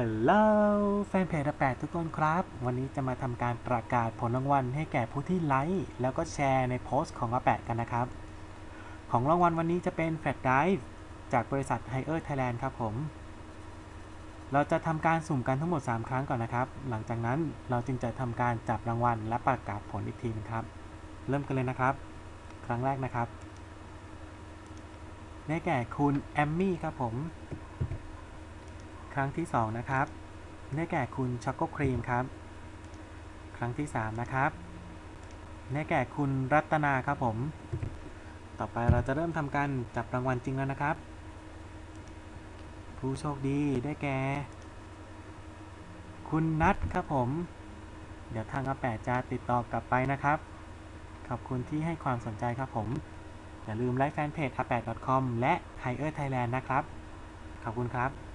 ฮัลโหลแฟนเพจแปดทุกคนครับ วันนี้จะมาทำการประกาศผลรางวัลให้แก่ผู้ที่ไลค์แล้วก็แชร์ในโพสต์ของอาแปดกันนะครับ ของรางวัลวันนี้จะเป็นแฟลชไดร์จากบริษัท h i เออร์ไทยแลนด์ครับผม เราจะทำการสุ่มกันทั้งหมด 3 ครั้งก่อนนะครับ หลังจากนั้นเราจึงจะทำการจับรางวัลและประกาศผลอีกทีนึงครับ เริ่มกันเลยนะครับ ครั้งแรกนะครับ ได้แก่คุณแอมมี่ครับผม ครั้งที่ 2 นะครับได้แก่คุณช็อกโกครีมครับ ครั้งที่ 3 นะครับได้แก่คุณรัตนาครับผม ต่อไปเราจะเริ่มทำการจับรางวัลจริงแล้วนะครับ ผู้โชคดีได้แก่ คุณนัทครับผม เดี๋ยวทางอาแปดจะติดต่อกลับไปนะครับ ขอบคุณที่ให้ความสนใจครับผม อย่าลืมไลค์แฟนเพจ a 8 com และ h i เออร์ไทยแลนด์นะครับ ขอบคุณครับ